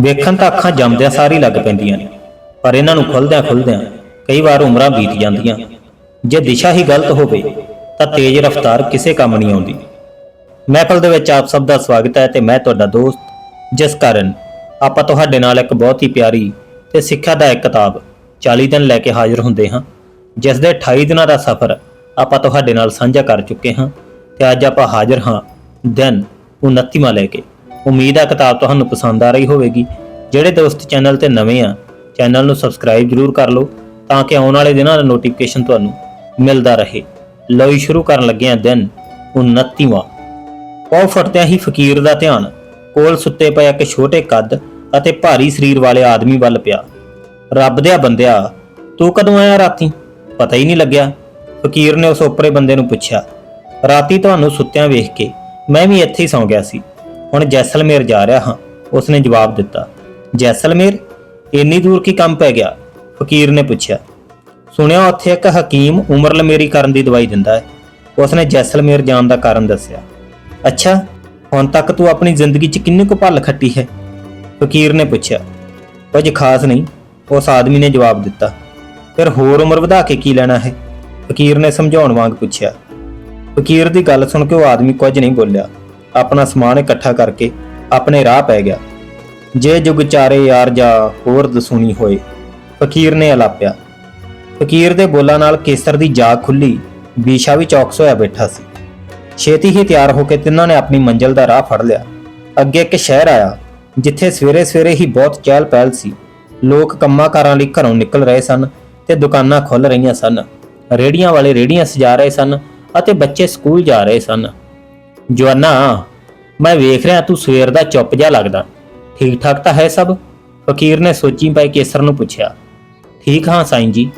ਵੇਖਣ ਤਾਂ ਅੱਖਾਂ ਜੰਮਦਿਆਂ ਸਾਰੀ ਲੱਗ ਪੈਂਦੀਆਂ ਨੇ, ਪਰ ਇਹਨਾਂ ਨੂੰ ਖੁੱਲਦਿਆਂ ਖੁੱਲਦਿਆਂ ਕਈ ਵਾਰ ਉਮਰਾਂ ਬੀਤ ਜਾਂਦੀਆਂ। ਜੇ ਦਿਸ਼ਾ ਹੀ ਗਲਤ ਹੋਵੇ, ਤਾਂ ਤੇਜ਼ ਰਫ਼ਤਾਰ ਕਿਸੇ ਕੰਮ ਨਹੀਂ ਆਉਂਦੀ। ਮਹਿਫਲ ਦੇ ਵਿੱਚ ਆਪ ਸਭ ਦਾ ਸਵਾਗਤ ਹੈ ਤੇ ਮੈਂ ਤੁਹਾਡਾ ਦੋਸਤ, ਜਿਸ ਕਾਰਨ ਆਪਾਂ ਤੁਹਾਡੇ ਨਾਲ ਇੱਕ ਬਹੁਤ ਹੀ ਪਿਆਰੀ ਤੇ ਸਿੱਖਿਆਦਾਇਕ ਕਿਤਾਬ 40 ਦਿਨ ਲੈ ਕੇ ਹਾਜ਼ਰ ਹੁੰਦੇ ਹਾਂ, ਜਿਸ ਦੇ 28 ਦਿਨਾਂ ਦਾ ਸਫ਼ਰ ਆਪਾਂ ਤੁਹਾਡੇ ਨਾਲ ਸਾਂਝਾ ਕਰ ਚੁੱਕੇ ਹਾਂ ਤੇ ਅੱਜ ਆਪਾਂ ਹਾਜ਼ਰ ਹਾਂ ਦਿਨ 29ਵਾਂ ਲੈ ਕੇ। ਉਮੀਦ ਆ ਕਿਤਾਬ ਤੁਹਾਨੂੰ ਪਸੰਦ ਆ ਰਹੀ ਹੋਵੇਗੀ। ਜਿਹੜੇ ਦੋਸਤ ਚੈਨਲ ਤੇ ਨਵੇਂ ਆ, ਚੈਨਲ ਨੂੰ ਸਬਸਕ੍ਰਾਈਬ ਜ਼ਰੂਰ ਕਰ ਲਓ ਤਾਂ ਕਿ ਆਉਣ ਵਾਲੇ ਦਿਨਾਂ ਦਾ ਨੋਟੀਫਿਕੇਸ਼ਨ ਤੁਹਾਨੂੰ ਮਿਲਦਾ ਰਹੇ। ਲਓ ਸ਼ੁਰੂ ਕਰਨ ਲੱਗੇ ਹਾਂ ਦਿਨ 29ਵਾਂ ਉਹ ਫਟਦਿਆਂ ਹੀ ਫਕੀਰ ਦਾ ਧਿਆਨ ਕੋਲ ਸੁੱਤੇ ਪਏ ਇੱਕ ਛੋਟੇ ਕੱਦ ਅਤੇ ਭਾਰੀ ਸਰੀਰ ਵਾਲੇ ਆਦਮੀ ਵੱਲ ਪਿਆ। ਰੱਬ ਦਿਆ ਬੰਦਿਆ, ਤੂੰ ਕਦੋਂ ਆਇਆ ਰਾਤੀ? ਪਤਾ ਹੀ ਨਹੀਂ ਲੱਗਿਆ। ਫਕੀਰ ਨੇ ਉਸ ਉੱਪਰੇ ਬੰਦੇ ਨੂੰ ਪੁੱਛਿਆ, ਰਾਤੀ ਤੁਹਾਨੂੰ ਸੁੱਤਿਆਂ ਵੇਖ ਕੇ ਮੈਂ ਵੀ ਇੱਥੇ ਹੀ ਸੌਂ ਗਿਆ ਸੀ। ਹੁਣ ਜੈਸਲਮੇਰ ਜਾ ਰਿਹਾ ਹਾਂ। ਉਸਨੇ ਜਵਾਬ ਦਿੱਤਾ, ਜੈਸਲਮੇਰ, ਇੰਨੀ ਦੂਰ ਕੀ ਕੰਮ ਪੈ ਗਿਆ? ਫਕੀਰ ਨੇ ਪੁੱਛਿਆ, ਸੁਣਿਆ ਉੱਥੇ ਇੱਕ ਹਕੀਮ ਉਮਰ ਲਮੇਰੀ ਕਰਨ ਦੀ ਦਵਾਈ ਦਿੰਦਾ ਹੈ। ਉਸਨੇ ਜੈਸਲਮੇਰ ਜਾਣ ਦਾ ਕਾਰਨ ਦੱਸਿਆ, ਅੱਛਾ, ਹੁਣ ਤੱਕ ਤੂੰ ਆਪਣੀ ਜ਼ਿੰਦਗੀ 'ਚ ਕਿੰਨੀ ਕੁ ਭੱਲ ਖੱਟੀ ਹੈ? ਫਕੀਰ ਨੇ ਪੁੱਛਿਆ, ਕੁਝ ਖਾਸ ਨਹੀਂ। ਉਸ ਆਦਮੀ ਨੇ ਜਵਾਬ ਦਿੱਤਾ, ਫਿਰ ਹੋਰ ਉਮਰ ਵਧਾ ਕੇ ਕੀ ਲੈਣਾ ਹੈ? ਫਕੀਰ ਨੇ ਸਮਝਾਉਣ ਵਾਂਗ ਪੁੱਛਿਆ, ਫਕੀਰ ਦੀ ਗੱਲ ਸੁਣ ਕੇ ਉਹ ਆਦਮੀ ਕੁਝ ਨਹੀਂ ਬੋਲਿਆ। ਆਪਣਾ ਸਮਾਨ ਇਕੱਠਾ ਕਰਕੇ ਆਪਣੇ ਰਾਹ ਪੈ ਗਿਆ। ਜੇ ਜੁਗ ਚਾਰੇ ਯਾਰ ਜਾ ਹੋਰ ਦਸੂਣੀ ਹੋਏ, ਫਕੀਰ ਨੇ ਅਲਾਪਿਆ। ਫਕੀਰ ਦੇ ਬੋਲਾਂ ਨਾਲ ਕੇਸਰ ਦੀ ਜਾਗ ਖੁੱਲੀ ਬੀਸ਼ਾ ਵੀ ਚੌਕਸ ਹੋਇਆ ਬੈਠਾ ਸੀ। ਛੇਤੀ ਹੀ ਤਿਆਰ ਹੋ ਕੇ ਤਿੰਨਾਂ ਨੇ ਆਪਣੀ ਮੰਜ਼ਿਲ ਦਾ ਰਾਹ ਫੜ ਲਿਆ। ਅੱਗੇ ਇੱਕ ਸ਼ਹਿਰ ਆਇਆ, ਜਿੱਥੇ ਸਵੇਰੇ ਸਵੇਰੇ ਹੀ ਬਹੁਤ ਚਹਿਲ ਪਹਿਲ ਸੀ। ਲੋਕ ਕੰਮਾਂ-ਕਾਰਾਂ ਲਈ ਘਰੋਂ ਨਿਕਲ ਰਹੇ ਸਨ ਤੇ ਦੁਕਾਨਾਂ ਖੁੱਲ ਰਹੀਆਂ ਸਨ। ਰੇੜੀਆਂ ਵਾਲੇ ਰੇੜੀਆਂ ਸਜਾ ਰਹੇ ਸਨ ਅਤੇ ਬੱਚੇ ਸਕੂਲ ਜਾ ਰਹੇ ਸਨ। ਜਵਾਨਾ, ਮੈਂ ਵੇਖ ਰਿਹਾ ਤੂੰ ਸਵੇਰ ਦਾ ਚੁੱਪ ਜਿਹਾ ਲੱਗਦਾ। ਠੀਕ ਠਾਕ ਤਾਂ ਹੈ ਸਭ? ਫਕੀਰ ਨੇ ਸੋਚੀ ਪਈ ਕੇਸਰ ਨੂੰ ਪੁੱਛਿਆ। ਠੀਕ ਹਾਂ ਸਾਈਂ ਜੀ,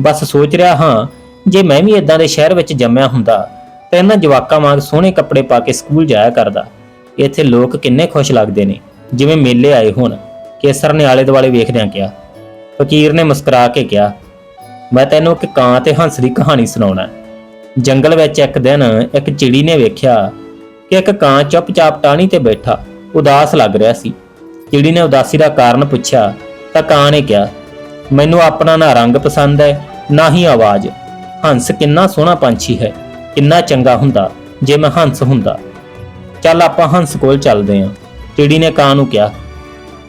ਬਸ ਸੋਚ ਰਿਹਾ ਹਾਂ, ਜੇ ਮੈਂ ਵੀ ਇਦਾਂ ਦੇ ਸ਼ਹਿਰ ਵਿੱਚ ਜੰਮਿਆ ਹੁੰਦਾ, ਤਾਂ ਇਹਨਾਂ ਜਵਾਕਾਂ ਵਾਂਗ ਸੋਹਣੇ ਕੱਪੜੇ ਪਾ ਕੇ ਸਕੂਲ ਜਾਇਆ ਕਰਦਾ। ਇੱਥੇ ਲੋਕ ਕਿੰਨੇ ਖੁਸ਼ ਲੱਗਦੇ ਨੇ, ਜਿਵੇਂ ਮੇਲੇ ਆਏ ਹੋਣ ਕੇਸਰ ਨੇ ਆਲੇ ਦੁਆਲੇ ਵੇਖਦਿਆਂ ਕਿਹਾ। ਫਕੀਰ ਨੇ ਮੁਸਕਰਾ ਕੇ ਕਿਹਾ, ਮੈਂ ਤੈਨੂੰ ਇੱਕ ਕਾਂ ਤੇ ਹੰਸ ਦੀ ਕਹਾਣੀ ਸੁਣਾਉਣਾ ਜੰਗਲ ਵਿੱਚ ਇੱਕ ਦਿਨ ਇੱਕ ਚਿੜੀ ਨੇ ਵੇਖਿਆ ਕਿ ਇੱਕ ਕਾਂ ਚੁੱਪਚਾਪ ਟਾਹਣੀ ਤੇ ਬੈਠਾ, ਉਦਾਸ ਲੱਗ ਰਿਹਾ ਸੀ। ਚਿੜੀ ਨੇ ਉਦਾਸੀ ਦਾ ਕਾਰਨ ਪੁੱਛਿਆ, ਤਾਂ ਕਾਂ ਨੇ ਕਿਹਾ, ਮੈਨੂੰ ਆਪਣਾ ਨਾ ਰੰਗ ਪਸੰਦ ਹੈ, ਨਾ ਹੀ ਆਵਾਜ਼। ਹੰਸ ਕਿੰਨਾ ਸੋਹਣਾ ਪੰਛੀ ਹੈ, ਕਿੰਨਾ ਚੰਗਾ ਹੁੰਦਾ, ਜੇ ਮੈਂ ਹੰਸ ਹੁੰਦਾ। ਚੱਲ ਆਪਾਂ ਹੰਸ ਕੋਲ ਚੱਲਦੇ ਹਾਂ ਚਿੜੀ ਨੇ ਕਾਂ ਨੂੰ ਕਿਹਾ।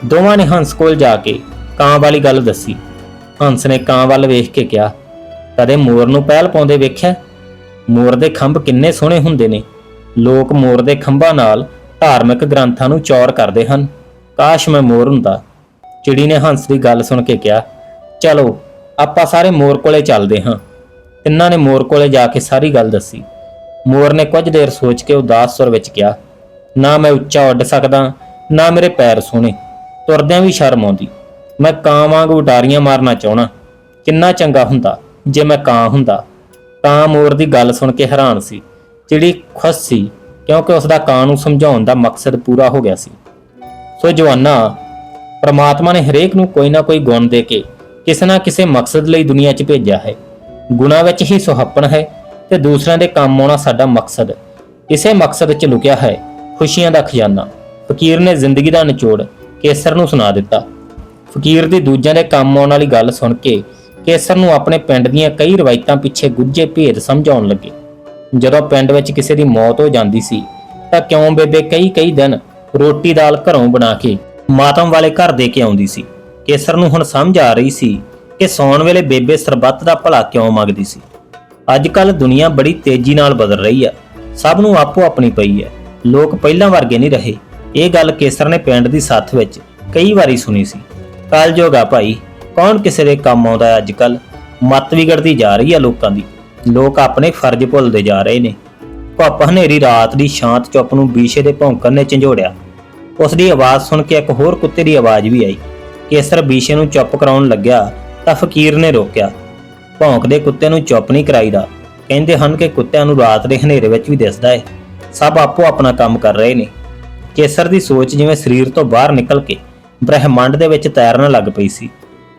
ਦੋਵਾਂ ਨੇ ਹੰਸ ਕੋਲ ਜਾ ਕੇ ਕਾਂ ਵਾਲੀ ਗੱਲ ਦੱਸੀ। ਹੰਸ ਨੇ ਕਾਂ ਵੱਲ ਵੇਖ ਕੇ ਕਿਹਾ, ਕਦੇ ਮੋਰ ਨੂੰ ਪਹਿਲ ਪਾਉਂਦੇ ਵੇਖਿਆ? ਮੋਰ ਦੇ ਖੰਭ ਕਿੰਨੇ ਸੋਹਣੇ ਹੁੰਦੇ ਨੇ। ਲੋਕ ਮੋਰ ਦੇ ਖੰਭਾਂ ਨਾਲ ਧਾਰਮਿਕ ਗ੍ਰੰਥਾਂ ਨੂੰ ਚੌਰ ਕਰਦੇ ਹਨ। ਕਾਸ਼ ਮੈਂ ਮੋਰ ਹੁੰਦਾ। ਚਿੜੀ ਨੇ ਹੰਸ ਦੀ ਗੱਲ ਸੁਣ ਕੇ ਕਿਹਾ, ਚਲੋ, ਆਪਾਂ ਸਾਰੇ ਮੋਰ ਕੋਲੇ ਚੱਲਦੇ ਹਾਂ। ਤਿੰਨਾਂ ਨੇ ਮੋਰ ਕੋਲੇ ਜਾ ਕੇ ਸਾਰੀ ਗੱਲ ਦੱਸੀ। ਮੋਰ ਨੇ ਕੁਝ ਦੇਰ ਸੋਚ ਕੇ ਉਦਾਸ ਸੁਰ ਵਿੱਚ ਕਿਹਾ, ਨਾ ਮੈਂ ਉੱਚਾ ਉੱਡ ਸਕਦਾ, ਨਾ ਮੇਰੇ ਪੈਰ ਸੋਹਣੇ। ਤੁਰਦਿਆਂ ਵੀ ਸ਼ਰਮ ਆਉਂਦੀ। ਮੈਂ ਕਾਂ ਵਾਂਗ ਉਡਾਰੀਆਂ ਮਾਰਨਾ ਚਾਹਣਾ ਕਿੰਨਾ ਚੰਗਾ ਹੁੰਦਾ ਜੇ ਮੈਂ ਕਾਂ ਹੁੰਦਾ। ਕਾਂ ਮੋਰ ਦੀ ਗੱਲ ਸੁਣ ਕੇ ਹੈਰਾਨ ਸੀ। ਚਿੜੀ ਖੁਸ਼ ਸੀ, ਕਿਉਂਕਿ ਉਸ ਦਾ ਕਾਂ ਨੂੰ ਸਮਝਾਉਣ ਦਾ ਮਕਸਦ ਪੂਰਾ ਹੋ ਗਿਆ ਸੀ। ਸੋ ਜਵਾਨਾ, ਪਰਮਾਤਮਾ ਨੇ ਹਰੇਕ ਨੂੰ ਕੋਈ ਨਾ ਕੋਈ ਗੁਣ ਦੇ ਕੇ ਕਿਸੇ ਨਾ ਕਿਸੇ ਮਕਸਦ ਲਈ ਦੁਨੀਆ 'ਚ ਭੇਜਿਆ ਹੈ। ਗੁਣਾ ਵਿੱਚ ਹੀ ਸੁਹੱਪਣ ਹੈ ਤੇ ਦੂਸਰਿਆਂ ਦੇ ਕੰਮ ਆਉਣਾ ਸਾਡਾ ਮਕਸਦ। ਇਸੇ ਮਕਸਦ 'ਚ ਲੁਕਿਆ ਹੈ ਖੁਸ਼ੀਆਂ ਦਾ ਖਜ਼ਾਨਾ। ਫਕੀਰ ਨੇ ਜ਼ਿੰਦਗੀ ਦਾ ਨਿਚੋੜ ਕੇਸਰ ਨੂੰ ਸੁਣਾ ਦਿੱਤਾ। ਫਕੀਰ ਦੀ ਦੂਜਿਆਂ ਦੇ ਕੰਮ ਆਉਣ ਵਾਲੀ ਗੱਲ ਸੁਣ ਕੇ ਕੇਸਰ ਨੂੰ ਆਪਣੇ ਪਿੰਡ ਦੀਆਂ ਕਈ ਰਵਾਇਤਾਂ ਪਿੱਛੇ ਗੁੱਝੇ ਭੇਦ ਸਮਝਾਉਣ ਲੱਗੇ। ਜਦੋਂ ਪਿੰਡ ਵਿੱਚ ਕਿਸੇ ਦੀ ਮੌਤ ਹੋ ਜਾਂਦੀ ਸੀ, ਤਾਂ ਕਿਉਂ ਬੇਬੇ ਕਈ ਕਈ ਦਿਨ ਰੋਟੀ ਦਾਲ ਘਰੋਂ ਬਣਾ ਕੇ ਮਾਤਮ ਵਾਲੇ ਘਰ ਦੇ ਕੇ ਆਉਂਦੀ ਸੀ? ਕੇਸਰ ਨੂੰ ਹੁਣ ਸਮਝ ਆ ਰਹੀ ਸੀ ਕਿ ਸੌਣ ਵੇਲੇ ਬੇਬੇ ਸਰਬੱਤ ਦਾ ਭਲਾ ਕਿਉਂ ਮੰਗਦੀ ਸੀ। ਅੱਜ ਕੱਲ ਦੁਨੀਆ ਬੜੀ ਤੇਜ਼ੀ ਨਾਲ ਬਦਲ ਰਹੀ ਹੈ ਸਭ ਨੂੰ ਆਪੋ ਆਪਣੀ ਪਈ ਹੈ ਲੋਕ ਪਹਿਲਾਂ ਵਰਗੇ ਨਹੀਂ ਰਹੇ। ਇਹ ਗੱਲ ਕੇਸਰ ਨੇ ਪਿੰਡ ਦੀ ਸੱਥ ਵਿੱਚ ਕਈ ਵਾਰੀ ਸੁਣੀ ਸੀ। ਕਲਯੁਗ ਭਾਈ, ਕੌਣ ਕਿਸੇ ਦੇ ਕੰਮ ਆਉਂਦਾ ਅੱਜ ਕੱਲ ਮੱਤ ਵਿਗੜਦੀ ਜਾ ਰਹੀ ਹੈ ਲੋਕਾਂ ਦੀ। ਲੋਕ ਆਪਣੇ ਫਰਜ਼ ਭੁੱਲਦੇ ਜਾ ਰਹੇ ਨੇ। ਭੁੱਪ ਹਨੇਰੀ ਰਾਤ ਦੀ ਸ਼ਾਂਤ ਚੁੱਪ ਨੂੰ ਬੀਸ਼ੇ ਦੇ ਭੌਂਕਣ ਨੇ ਝੰਜੋੜਿਆ। ਉਸ ਦੀ ਆਵਾਜ਼ ਸੁਣ ਕੇ ਇੱਕ ਹੋਰ ਕੁੱਤੇ ਦੀ ਆਵਾਜ਼ ਵੀ ਆਈ। ਕੇਸਰ ਬੀਸ਼ੇ ਨੂੰ ਚੁੱਪ ਕਰਾਉਣ ਲੱਗਿਆ ਤਾਂ ਫਕੀਰ ਨੇ ਰੋਕਿਆ। ਭੌਂਕਦੇ ਕੁੱਤੇ ਨੂੰ ਚੁੱਪ ਨਹੀਂ ਕਰਾਈਦਾ। ਕਹਿੰਦੇ ਹਨ ਕਿ ਕੁੱਤਿਆਂ ਨੂੰ ਰਾਤ ਦੇ ਹਨੇਰੇ ਵਿੱਚ ਵੀ ਦਿਸਦਾ ਹੈ ਸਭ ਆਪੋ ਆਪਣਾ ਕੰਮ ਕਰ ਰਹੇ ਨੇ। ਕੇਸਰ ਦੀ ਸੋਚ ਜਿਵੇਂ ਸਰੀਰ ਤੋਂ ਬਾਹਰ ਨਿਕਲ ਕੇ ਬ੍ਰਹਿਮੰਡ ਦੇ ਵਿੱਚ ਤੈਰਨ ਲੱਗ ਪਈ ਸੀ।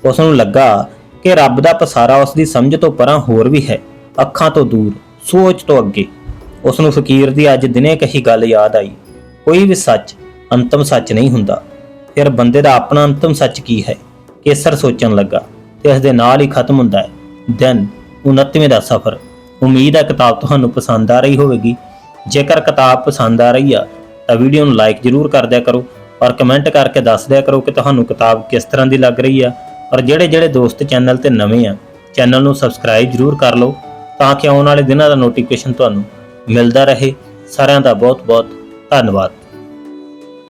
ਉਸ ਨੂੰ ਲੱਗਾ ਕਿ ਰੱਬ ਦਾ ਪਸਾਰਾ ਉਸ ਦੀ ਸਮਝ ਤੋਂ ਪਰਾਂ ਹੋਰ ਵੀ ਹੈ। ਅੱਖਾਂ ਤੋਂ ਦੂਰ, ਸੋਚ ਤੋਂ ਅੱਗੇ। ਉਸ ਨੂੰ ਫਕੀਰ ਦੀ ਅੱਜ ਦਿਨੇ ਕਹੀ ਗੱਲ ਯਾਦ ਆਈ। ਕੋਈ ਵੀ ਸੱਚ ਅੰਤਮ ਸੱਚ ਨਹੀਂ ਹੁੰਦਾ। ਫਿਰ ਬੰਦੇ ਦਾ ਆਪਣਾ ਅੰਤਮ ਸੱਚ ਕੀ ਹੈ? ਕੇਸਰ ਸੋਚਣ ਲੱਗਾ ਤੇ ਇਸ ਦੇ ਨਾਲ ਹੀ ਖਤਮ ਹੁੰਦਾ ਹੈ। ਦਿਨ 29ਵੇਂ ਦਾ ਸਫ਼ਰ। ਉਮੀਦ ਹੈ ਕਿਤਾਬ ਤੁਹਾਨੂੰ ਪਸੰਦ ਆ ਰਹੀ ਹੋਵੇਗੀ। ਜੇਕਰ ਕਿਤਾਬ ਪਸੰਦ ਆ ਰਹੀ ਆ, ਤਾਂ ਵੀਡੀਓ ਨੂੰ ਲਾਈਕ ਜ਼ਰੂਰ ਕਰ ਦਿਆ ਕਰੋ ਔਰ ਕਮੈਂਟ ਕਰਕੇ ਦੱਸ ਦਿਆ ਕਰੋ ਕਿ ਤੁਹਾਨੂੰ ਕਿਤਾਬ ਕਿਸ ਤਰ੍ਹਾਂ ਦੀ ਲੱਗ ਰਹੀ ਆ। ਔਰ ਜਿਹੜੇ ਜਿਹੜੇ ਦੋਸਤ ਚੈਨਲ ਤੇ ਨਵੇਂ ਆ, ਚੈਨਲ ਨੂੰ ਸਬਸਕ੍ਰਾਈਬ ਜ਼ਰੂਰ ਕਰ ਲਓ। ਤਾਂ ਕਿ ਆਉਣ ਵਾਲੇ ਦਿਨਾਂ ਦਾ ਨੋਟੀਫਿਕੇਸ਼ਨ ਤੁਹਾਨੂੰ ਮਿਲਦਾ ਰਹੇ। ਸਾਰਿਆਂ ਦਾ ਬਹੁਤ ਬਹੁਤ ਧੰਨਵਾਦ।